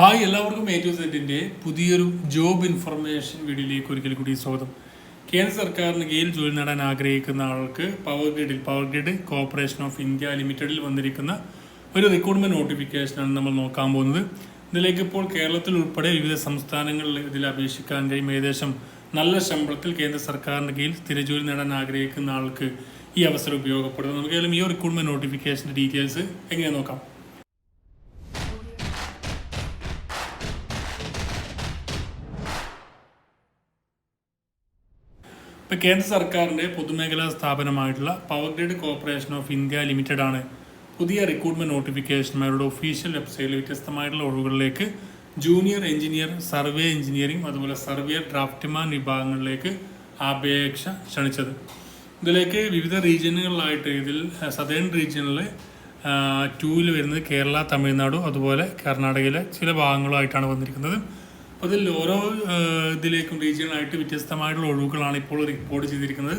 Hi എല്ലാവർക്കും A to സെറ്റിന്റെ പുതിയൊരു ജോബ് ഇൻഫർമേഷൻ വീഡിയോയിലേക്ക് ഒരിക്കൽ കൂടി സ്വാഗതം. കേന്ദ്ര സർക്കാരിന് കീഴിൽ ജോലി നേടാൻ ആഗ്രഹിക്കുന്ന ആൾക്ക് പവർ ഗ്രിഡിൽ power grid corporation of India ലിമിറ്റഡിൽ വന്നിരിക്കുന്ന ഒരു റിക്രൂട്ട്മെന്റ് നോട്ടിഫിക്കേഷനാണ് നമ്മൾ നോക്കാൻ പോകുന്നത്. ഇതിലേക്ക് ഇപ്പോൾ കേരളത്തിൽ ഉൾപ്പെടെ വിവിധ സംസ്ഥാനങ്ങളിൽ ഇതിൽ അപേക്ഷിക്കാൻ കഴിയും. ഏകദേശം നല്ല ശമ്പളത്തിൽ കേന്ദ്ര സർക്കാരിന് കീഴിൽ സ്ഥിരജോലി നേടാൻ ആഗ്രഹിക്കുന്ന ആൾക്ക് ഈ അവസരം ഉപയോഗപ്പെടുന്നത് നമുക്ക് ഏതായാലും ഈ റിക്രൂട്ട്മെന്റ് നോട്ടിഫിക്കേഷന്റെ ഡീറ്റെയിൽസ് എങ്ങനെ നോക്കാം? ഇപ്പൊ കേന്ദ്ര സർക്കാരിന്റെ പൊതുമേഖലാ സ്ഥാപനമായിട്ടുള്ള power grid corporation of India limited ആണ് പുതിയ റിക്രൂട്ട്മെന്റ് നോട്ടിഫിക്കേഷൻ അവരുടെ ഒഫീഷ്യൽ വെബ്സൈറ്റിൽ വ്യത്യസ്തമായിട്ടുള്ള ഒഴിവുകളിലേക്ക് ജൂനിയർ എഞ്ചിനീയർ സർവേ എഞ്ചിനീയറിംഗ് അതുപോലെ സർവേ ഡ്രാഫ്റ്റ്മാൻ വിഭാഗങ്ങളിലേക്ക് അപേക്ഷ ക്ഷണിച്ചത്. ഇതിലേക്ക് വിവിധ റീജിയനുകളിലായിട്ട് ഇതിൽ സദേൺ റീജിയനിൽ ടൂവിൽ വരുന്നത് കേരള തമിഴ്നാടു അതുപോലെ കർണാടകയിലെ ചില ഭാഗങ്ങളുമായിട്ടാണ് വന്നിരിക്കുന്നത്. ഇതിൽ ഓരോ ഇതിലേക്കും റീജിയണായിട്ട് വ്യത്യസ്തമായിട്ടുള്ള ഒഴിവുകളാണ് ഇപ്പോൾ റിപ്പോർട്ട് ചെയ്തിരിക്കുന്നത്.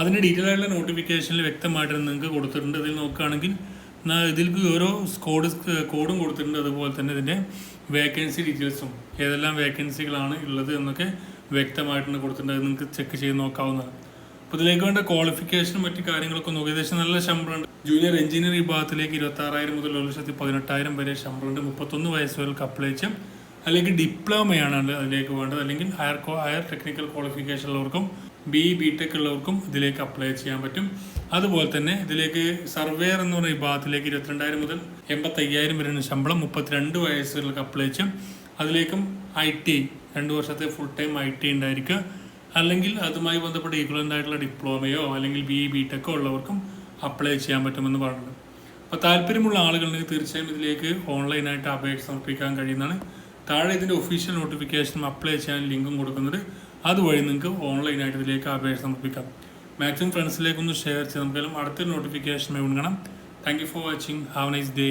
അതിന്റെ ഡീറ്റെയിൽ ആയിട്ടുള്ള നോട്ടിഫിക്കേഷനിൽ വ്യക്തമായിട്ട് നിങ്ങൾക്ക് കൊടുത്തിട്ടുണ്ട്. ഇതിൽ നോക്കുകയാണെങ്കിൽ ഇതിൽ ഓരോ സ്കോഡ് കോഡും കൊടുത്തിട്ടുണ്ട്. അതുപോലെ തന്നെ ഇതിന്റെ വേക്കൻസി ഡീറ്റെയിൽസും ഏതെല്ലാം വേക്കൻസികളാണ് ഉള്ളത് എന്നൊക്കെ വ്യക്തമായിട്ടുണ്ട് കൊടുത്തിട്ടുണ്ട്. അത് നിങ്ങൾക്ക് ചെക്ക് ചെയ്ത് നോക്കാവുന്നതാണ്. അപ്പോൾ ഇതിലേക്ക് വേണ്ട ക്വാളിഫിക്കേഷനും മറ്റു കാര്യങ്ങളൊക്കെ നോക്കി ഏകദേശം നല്ല ശമ്പളമുണ്ട്. ജൂനിയർ എഞ്ചിനീയർ വിഭാഗത്തിലേക്ക് ഇരുപത്താറായിരം മുതൽ ഒരു ലക്ഷത്തി പതിനെട്ടായിരം വരെ ശമ്പളമുണ്ട്. മുപ്പത്തൊന്ന് വയസ്സ് വരെ അപ്ലൈ ചെയ്യാം. അല്ലെങ്കിൽ ഡിപ്ലോമയാണ് അതിലേക്ക് വേണ്ടത്. അല്ലെങ്കിൽ ഹയർ ഹയർ ടെക്നിക്കൽ ക്വാളിഫിക്കേഷൻ ഉള്ളവർക്കും ബി ബി ടെക് ഉള്ളവർക്കും ഇതിലേക്ക് അപ്ലൈ ചെയ്യാൻ പറ്റും. അതുപോലെ തന്നെ ഇതിലേക്ക് സർവേയർ എന്ന് പറയുന്ന വിഭാഗത്തിലേക്ക് ഇരുപത്തിരണ്ടായിരം മുതൽ എൺപത്തയ്യായിരം വരെയാണ് ശമ്പളം. മുപ്പത്തിരണ്ട് വയസ്സുകൾക്ക് അപ്ലൈ ചെയ്യാം. അതിലേക്കും ഐ ടി രണ്ട് വർഷത്തെ ഫുൾ ടൈം ഐ ടി ഉണ്ടായിരിക്കുക അല്ലെങ്കിൽ അതുമായി ബന്ധപ്പെട്ട ഈക്വലന്റ് ആയിട്ടുള്ള ഡിപ്ലോമയോ അല്ലെങ്കിൽ ബി ബി ടെക്കോ ഉള്ളവർക്കും അപ്ലൈ ചെയ്യാൻ പറ്റുമെന്ന് പറഞ്ഞത് അപ്പോൾ താല്പര്യമുള്ള ആളുകളുണ്ടെങ്കിൽ തീർച്ചയായും ഇതിലേക്ക് ഓൺലൈനായിട്ട് അപേക്ഷ സമർപ്പിക്കാൻ കഴിയുന്നതാണ്. താഴെ ഇതിന്റെ ഒഫീഷ്യൽ നോട്ടിഫിക്കേഷനും അപ്ലൈ ചെയ്യാൻ ലിങ്കും കൊടുക്കുന്നത് അതുവഴി നിങ്ങൾക്ക് ഓൺലൈനായിട്ട് ഇതിലേക്ക് അപേക്ഷ സമർപ്പിക്കാം. മാക്സിമം ഫ്രണ്ട്സിലേക്കൊന്ന് ഷെയർ ചെയ്ത് നമുക്കെല്ലാം അടുത്തൊരു നോട്ടിഫിക്കേഷൻ കാണാം thank you for watching have nice day